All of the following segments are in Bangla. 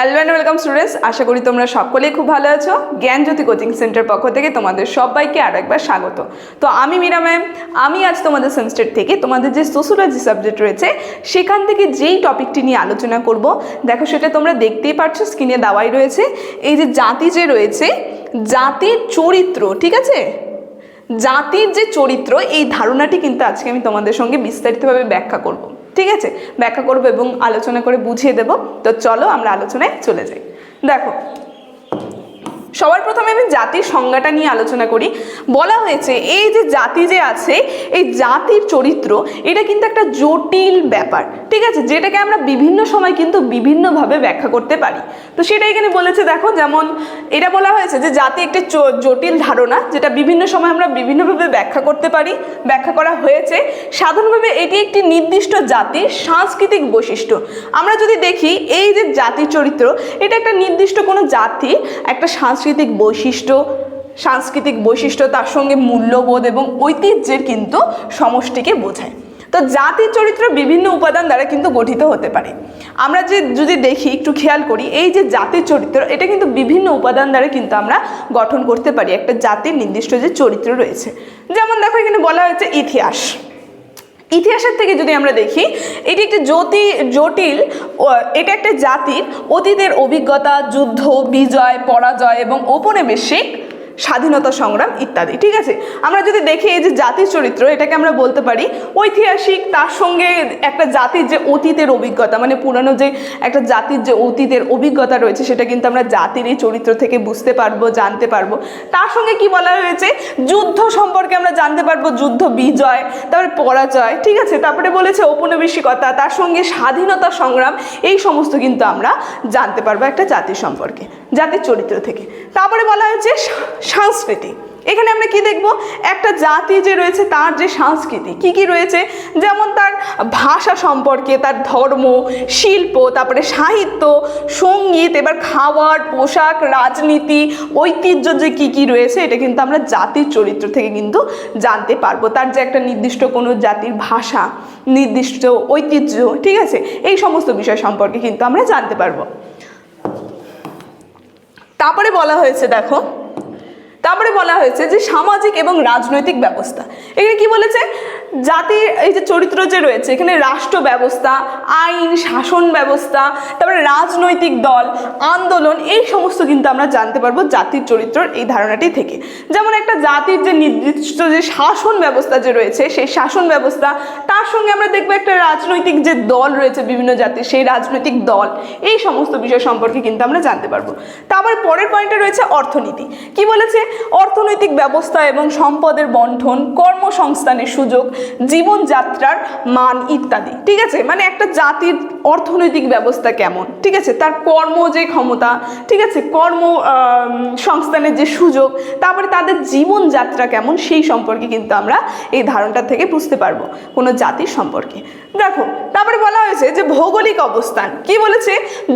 হ্যালো অ্যান্ড ওয়েলকাম স্টুডেন্টস আশা করি তোমরা সকলেই খুব ভালো আছো। জ্ঞানজ্যোতি কোচিং সেন্টার পক্ষ থেকে তোমাদের সবাইকে আরও একবার স্বাগত। তো আমি মীরা ম্যাম আমি আজ তোমাদের সেমিস্টার থেকে তোমাদের যে সোশ্যোলজি সাবজেক্ট রয়েছে, সেখান থেকে যেই টপিকটি নিয়ে আলোচনা করব, দেখো সেটা তোমরা দেখতেই পারছ স্ক্রিনে দাওয়াই রয়েছে। এই যে জাতি যে রয়েছে, জাতির চরিত্র, ঠিক আছে? জাতির যে চরিত্র, এই ধারণাটি কিন্তু আজকে আমি তোমাদের সঙ্গে বিস্তারিতভাবে ব্যাখ্যা করব। ঠিক আছে? ব্যাখ্যা করব এবং আলোচনা করে বুঝিয়ে দেব। তো চলো আমরা আলোচনায় চলে যাই। দেখো সবার প্রথমে আমি জাতির সংজ্ঞাটা নিয়ে আলোচনা করি। বলা হয়েছে, এই যে জাতি যে আছে, এই জাতির চরিত্র, এটা কিন্তু একটা জটিল ব্যাপার, ঠিক আছে? যেটাকে আমরা বিভিন্ন সময় কিন্তু বিভিন্নভাবে ব্যাখ্যা করতে পারি। তো সেটা এখানে বলেছে, দেখো, যেমন এটা বলা হয়েছে যে জাতি একটি জটিল ধারণা, যেটা বিভিন্ন সময় আমরা বিভিন্নভাবে ব্যাখ্যা করতে পারি, ব্যাখ্যা করা হয়েছে। সাধারণভাবে এটি একটি নির্দিষ্ট জাতির সাংস্কৃতিক বৈশিষ্ট্য। আমরা যদি দেখি, এই যে জাতির চরিত্র, এটা একটা নির্দিষ্ট কোনো জাতি, একটা সাংস্কৃতিক বৈশিষ্ট্য, সাংস্কৃতিক বৈশিষ্ট্য তার সঙ্গে মূল্যবোধ এবং ঐতিহ্যের কিন্তু সমষ্টিকে বোঝায়। তো জাতির চরিত্র বিভিন্ন উপাদান দ্বারা কিন্তু গঠিত হতে পারে। আমরা যে যদি দেখি, একটু খেয়াল করি, এই যে জাতির চরিত্র, এটা কিন্তু বিভিন্ন উপাদান দ্বারা কিন্তু আমরা গঠন করতে পারি। একটা জাতির নির্দিষ্ট যে চরিত্র রয়েছে। যেমন দেখো, এখানে বলা হয়েছে ইতিহাস। ইতিহাসের থেকে যদি আমরা দেখি, এটি একটি জ্যোতি, জটিল এটা একটা জাতির অতীতের অভিজ্ঞতা, যুদ্ধ, বিজয়, পরাজয় এবং ঔপনিবেশিক স্বাধীনতা সংগ্রাম ইত্যাদি, ঠিক আছে? আমরা যদি দেখি এই যে জাতির চরিত্র, এটাকে আমরা বলতে পারি ঐতিহাসিক, তার সঙ্গে একটা জাতির যে অতীতের অভিজ্ঞতা মানে পুরানো যে একটা জাতির যে অতীতের অভিজ্ঞতা রয়েছে, সেটা কিন্তু আমরা জাতির এই চরিত্র থেকে বুঝতে পারব, জানতে পারব। তার সঙ্গে কি বলা হয়েছে? যুদ্ধ সম্পর্কে আমরা জানতে পারব, যুদ্ধ বিজয়, তারপরে পরাজয়, ঠিক আছে? তারপরে বলেছে ঔপনিবেশিকতা, তার সঙ্গে স্বাধীনতা সংগ্রাম, এই সমস্ত কিন্তু আমরা জানতে পারব একটা জাতির সম্পর্কে, জাতির চরিত্র থেকে। তারপরে বলা হয়েছে সংস্কৃতি। এখানে আমরা কি দেখব? একটা জাতি যে রয়েছে তার যে সংস্কৃতি, কি কি রয়েছে? যেমন তার ভাষা সম্পর্কে, তার ধর্ম, শিল্প, তারপরে সাহিত্য, সংগীত, এবার খাবার পোশাক, রাজনীতি, ঐতিহ্য যে কি কি রয়েছে, এটা কিন্তু আমরা জাতির চরিত্র থেকে কিন্তু জানতে পারব। তার যে একটা নির্দিষ্ট কোনো জাতির ভাষা, নির্দিষ্ট ঐতিহ্য, ঠিক আছে? এই সমস্ত বিষয় সম্পর্কে কিন্তু আমরা জানতে পারব। তারপরে বলা হয়েছে, দেখো তারপরে বলা হয়েছে যে সামাজিক এবং রাজনৈতিক ব্যবস্থা। এখানে কি বলেছে? জাতির এই যে চরিত্র যে রয়েছে, এখানে রাষ্ট্র ব্যবস্থা, আইন, শাসন ব্যবস্থা, তারপরে রাজনৈতিক দল, আন্দোলন, এই সমস্ত কিন্তু আমরা জানতে পারব জাতির চরিত্রর এই ধারণাটি থেকে। যেমন একটা জাতির যে নির্দিষ্ট যে শাসন ব্যবস্থা যে রয়েছে, সেই শাসন ব্যবস্থা, তার সঙ্গে আমরা দেখব একটা রাজনৈতিক যে দল রয়েছে বিভিন্ন জাতির, সেই রাজনৈতিক দল, এই সমস্ত বিষয় সম্পর্কে কিন্তু আমরা জানতে পারব। তারপর পরের পয়েন্টে রয়েছে অর্থনীতি। কি বলেছে? অর্থনৈতিক ব্যবস্থা এবং সম্পদের বন্টন, কর্মসংস্থানের সুযোগ জীবনযাত্রার মান ইত্যাদি। ঠিক আছে? মানে একটা জাতির অর্থনৈতিক ব্যবস্থা কেমন? ঠিক আছে? তার কর্ম যে ক্ষমতা, ঠিক আছে? কর্ম সংস্থানের যে সুযোগ, তারপরে তাদের জীবনযাত্রা কেমন? সেই সম্পর্কে কিন্তু আমরা এই ধারণটা থেকে বুঝতে পারব কোনো জাতির সম্পর্কে। দেখো, তারপরে বলা হয়েছে যে ভৌগোলিক অবস্থান। কি বলেছে?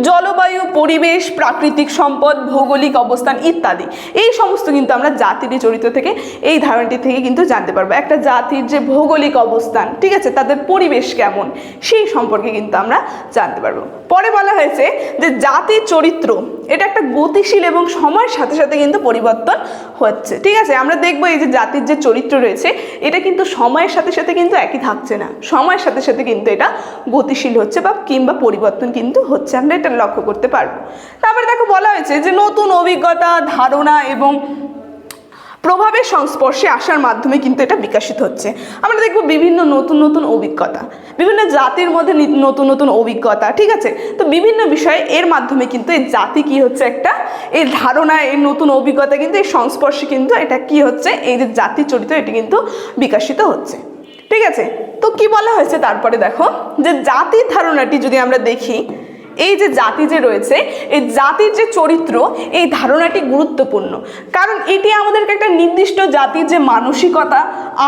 জলবায়ু, পরিবেশ, প্রাকৃতিক সম্পদ, ভৌগোলিক অবস্থান ইত্যাদি। এই সমস্ত কিন্তু আমরা জাতির চরিত্র থেকে, এই ধারণাটি থেকে কিন্তু জানতে পারব। একটা জাতির যে ভৌগোলিক অবস্থান, ঠিক আছে? তাদের পরিবেশ কেমন? সেই সম্পর্কে কিন্তু আমরা জানতে পারব। পরে বলা হয়েছে যে জাতির চরিত্র, এটা একটা গতিশীল এবং সময়ের সাথে সাথে কিন্তু পরিবর্তন হচ্ছে, ঠিক আছে? আমরা দেখব এই যে জাতির যে চরিত্র রয়েছে, এটা কিন্তু সময়ের সাথে সাথে কিন্তু একই থাকছে না। সময়ের সাথে সাথে কিন্তু এটা গতিশীল হচ্ছে বা কিংবা পরিবর্তন কিন্তু হচ্ছে। আমরা এটা লক্ষ্য করতে পারব। তারপরে দেখো বলা হয়েছে যে নতুন অভিজ্ঞতা, ধারণা এবং প্রভাবের সংস্পর্শে আসার মাধ্যমে কিন্তু এটা বিকশিত হচ্ছে। আমরা দেখব বিভিন্ন নতুন নতুন অভিজ্ঞতা, বিভিন্ন জাতির মধ্যে নতুন নতুন অভিজ্ঞতা, ঠিক আছে? তো বিভিন্ন বিষয়ে এর মাধ্যমে কিন্তু এই জাতি কি হচ্ছে একটা, এই ধারণা, এই নতুন অভিজ্ঞতা কিন্তু, এই সংস্পর্শে কিন্তু এটা কি হচ্ছে, এই যে জাতির চরিত্র এটি কিন্তু বিকাশিত হচ্ছে। ঠিক আছে? তো কি বলা হয়েছে তারপরে দেখো, যে জাতির ধারণাটি যদি আমরা দেখি এই যে জাতি যে রয়েছে, এই জাতির যে চরিত্র, এই ধারণাটি গুরুত্বপূর্ণ। কারণ এটি আমাদেরকে একটা নির্দিষ্ট জাতির যে মানসিকতা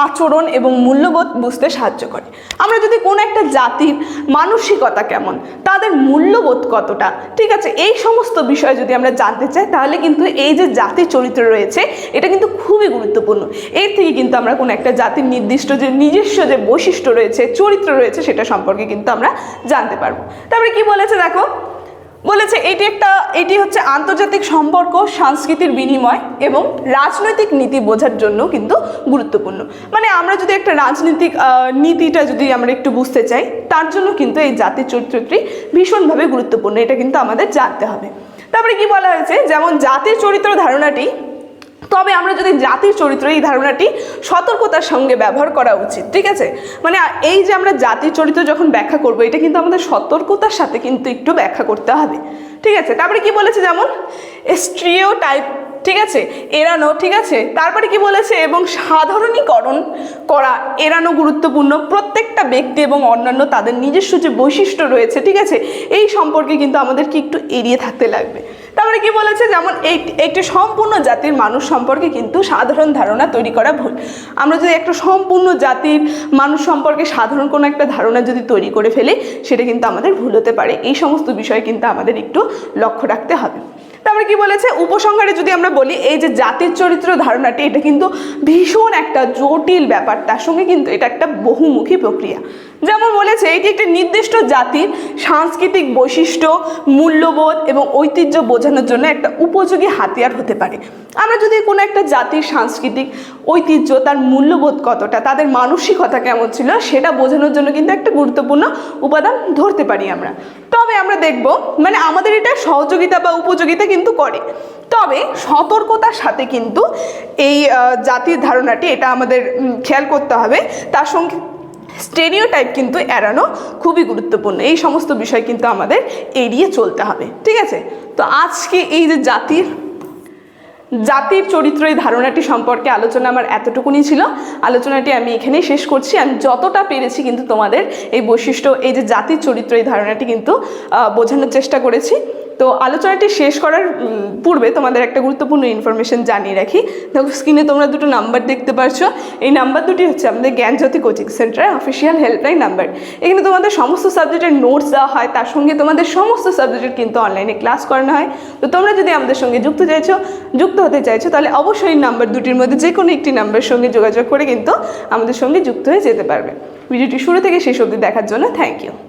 আচরণ এবং মূল্যবোধ বুঝতে সাহায্য করে। আমরা যদি কোনো একটা জাতির মানসিকতা কেমন, তাদের মূল্যবোধ কতটা, ঠিক আছে, এই সমস্ত বিষয় যদি আমরা জানতে চাই, তাহলে কিন্তু এই যে জাতির চরিত্র রয়েছে, এটা কিন্তু খুবই গুরুত্বপূর্ণ। এর থেকে কিন্তু আমরা কোনো একটা জাতির নির্দিষ্ট যে নিজস্ব যে বৈশিষ্ট্য রয়েছে, চরিত্র রয়েছে, সেটা সম্পর্কে কিন্তু আমরা জানতে পারব। তারপরে কি বলেছে দেখো? বলেছে, এটি একটা, এটি হচ্ছে আন্তর্জাতিক সম্পর্ক, সংস্কৃতির বিনিময় এবং রাজনৈতিক নীতি বোঝার জন্য কিন্তু গুরুত্বপূর্ণ। মানে আমরা যদি একটা রাজনৈতিক নীতিটা যদি আমরা একটু বুঝতে চাই, তার জন্য কিন্তু এই জাতির চরিত্রটি ভীষণভাবে গুরুত্বপূর্ণ, এটা কিন্তু আমাদের জানতে হবে। তারপরে কি বলা হয়েছে? যেমন জাতির চরিত্র ধারণাটি তবে আমরা যদি জাতির চরিত্র, এই ধারণাটি সতর্কতার সঙ্গে ব্যবহার করা উচিত, ঠিক আছে? মানে এই যে আমরা জাতির চরিত্র যখন ব্যাখ্যা করব, এটা কিন্তু আমাদের সতর্কতার সাথে কিন্তু একটু ব্যাখ্যা করতে হবে, ঠিক আছে? তারপরে কি বলেছে যেমন? স্ট্রিও টাইপ ঠিক আছে? এড়ানো, ঠিক আছে? তারপরে কি বলেছে? এবং সাধারণীকরণ করা, এড়ানো গুরুত্বপূর্ণ। প্রত্যেকটা ব্যক্তি এবং অন্যান্য তাদের নিজস্ব যে বৈশিষ্ট্য রয়েছে, ঠিক আছে? এই সম্পর্কে কিন্তু আমাদেরকে একটু এড়িয়ে থাকতে লাগবে। তারপরে কি বলেছে? যেমন এই, একটি সম্পূর্ণ জাতির মানুষ সম্পর্কে কিন্তু সাধারণ ধারণা তৈরি করা ভুল। আমরা যদি একটা সম্পূর্ণ জাতির মানুষ সম্পর্কে সাধারণ কোনো একটা ধারণা যদি তৈরি করে ফেলি, সেটা কিন্তু আমাদের ভুল হতে পারে। এই সমস্ত বিষয়ে কিন্তু আমাদের একটু লক্ষ্য রাখতে হবে। তারপরে কি বলেছে? উপসংহারে যদি আমরা বলি, এই যে জাতির চরিত্র ধারণাটি, এটা কিন্তু ভীষণ একটা জটিল ব্যাপার। তার সঙ্গে কিন্তু এটা একটা বহুমুখী প্রক্রিয়া। যেমন বলেছে, এটি একটি নির্দিষ্ট জাতির সাংস্কৃতিক বৈশিষ্ট্য, মূল্যবোধ এবং ঐতিহ্য বোঝানোর জন্য একটা উপযোগী হাতিয়ার হতে পারে। আমরা যদি কোনো একটা জাতির সাংস্কৃতিক ঐতিহ্য, তার মূল্যবোধ কতটা, তাদের মানসিকতা কেমন ছিল, সেটা বোঝানোর জন্য কিন্তু একটা গুরুত্বপূর্ণ উপাদান ধরতে পারি আমরা। আমরা দেখব মানে আমাদের এটা সহযোগিতা বা উপযোগিতা কিন্তু করে। তবে সতর্কতার সাথে কিন্তু এই জাতির ধারণাটি এটা আমাদের খেয়াল করতে হবে। তার সঙ্গে স্টেরিও টাইপ কিন্তু এড়ানো খুবই গুরুত্বপূর্ণ। এই সমস্ত বিষয় কিন্তু আমাদের এড়িয়ে চলতে হবে। ঠিক আছে? তো আজকে এই যে জাতির জাতির চরিত্র এই ধারণাটি সম্পর্কে আলোচনা আমার এতটুকুনি ছিল। আলোচনাটি আমি এখানেই শেষ করছি। আমি যতটা পেরেছি কিন্তু তোমাদের এই বৈশিষ্ট্য, এই যে জাতির চরিত্র এই ধারণাটি কিন্তু বোঝানোর চেষ্টা করেছি। তো আলোচনাটি শেষ করার পূর্বে তোমাদের একটা গুরুত্বপূর্ণ ইনফরমেশন জানিয়ে রাখি। দেখো স্ক্রিনে তোমরা দুটো নাম্বার দেখতে পারছ। এই নাম্বার দুটি হচ্ছে আমাদের জ্ঞানজ্যোতি কোচিং সেন্টারের অফিসিয়াল হেল্পলাইন নাম্বার এখানে তোমাদের সমস্ত সাবজেক্টের নোটস দেওয়া হয়, তার সঙ্গে তোমাদের সমস্ত সাবজেক্টের কিন্তু অনলাইনে ক্লাস করানো হয়। তো তোমরা যদি আমাদের সঙ্গে যুক্ত চাইছো, যুক্ত হতে চাইছো, তাহলে অবশ্যই নাম্বার দুটির মধ্যে যে কোনো একটি নাম্বারের সঙ্গে যোগাযোগ করে কিন্তু আমাদের সঙ্গে যুক্ত হয়ে যেতে পারবে। ভিডিওটি শুরু থেকে শেষ অবধি দেখার জন্য থ্যাংক ইউ